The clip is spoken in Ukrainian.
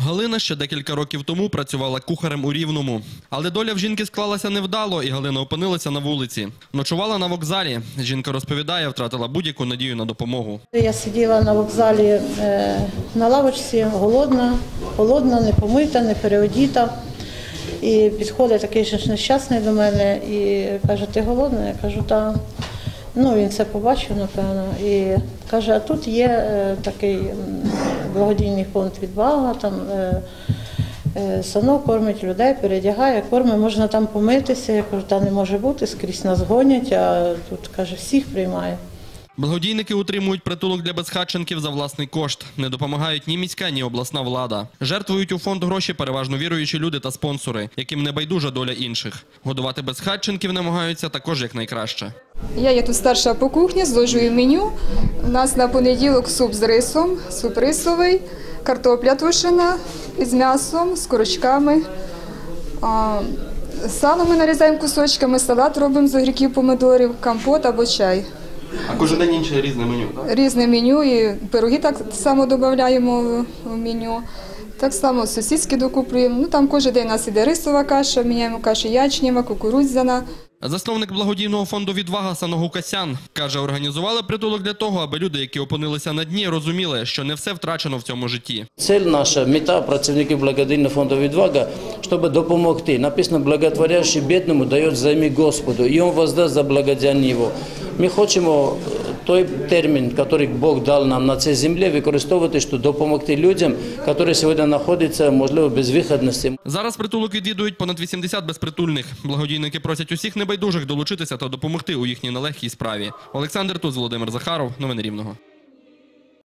Галина ще декілька років тому працювала кухарем у Рівному. Але доля в жінки склалася невдало, і Галина опинилася на вулиці. Ночувала на вокзалі. Жінка розповідає, втратила будь-яку надію на допомогу. Я сиділа на вокзалі е, на лавочці, голодна, голодна, не помита, не переодіта. І підходить такий ж нещасний до мене і каже, ти голодна? Я кажу, так. Ну, він це побачив, напевно. І каже, а тут є е, такий благодійний фонд відвага, там е, е, сано кормить людей, передягає, кормить, можна там помитися. Я кажу, та не може бути, скрізь нас гонять, а тут каже, всіх приймає. Благодійники утримують притулок для безхатченків за власний кошт. Не допомагають ні міська, ні обласна влада. Жертвують у фонд гроші переважно віруючі люди та спонсори, яким не байдужа доля інших. Годувати безхатченків намагаються також якнайкраще. Я є тут старша по кухні, зложую меню. У нас на понеділок суп з рисом, суп рисовий, картопля тушена із м'ясом, з корочками. А, Сало ми нарізаємо кусочками, салат робимо з огірків, помидорів, компот або чай. А кожен день інше різне меню, так? Різне меню і пироги так само додаємо в меню. Так само сосиски докуплюємо. Ну, там кожен день у нас іде рисова каша, міняємо кашу ячнєва, кукурудзяна. Засновник благодійного фонду «Відвага» Саногу Касян каже, організували притулок для того, аби люди, які опинилися на дні, розуміли, що не все втрачено в цьому житті. Цель наша, мета працівників благодійного фонду «Відвага», щоб допомогти. Написано, благотворящий бідному дає взаймі Господу, і він воздасть за благодянь його. Ми хочемо той термін, який Бог дав нам на цій землі, використовувати, щоб допомогти людям, які сьогодні знаходяться, можливо, без виходності. Зараз притулок відвідують понад 80 безпритульних. Благодійники просять усіх небайдужих долучитися та допомогти у їхній нелегкій справі. Олександр Туз, Володимир Захаров. Новини Рівного.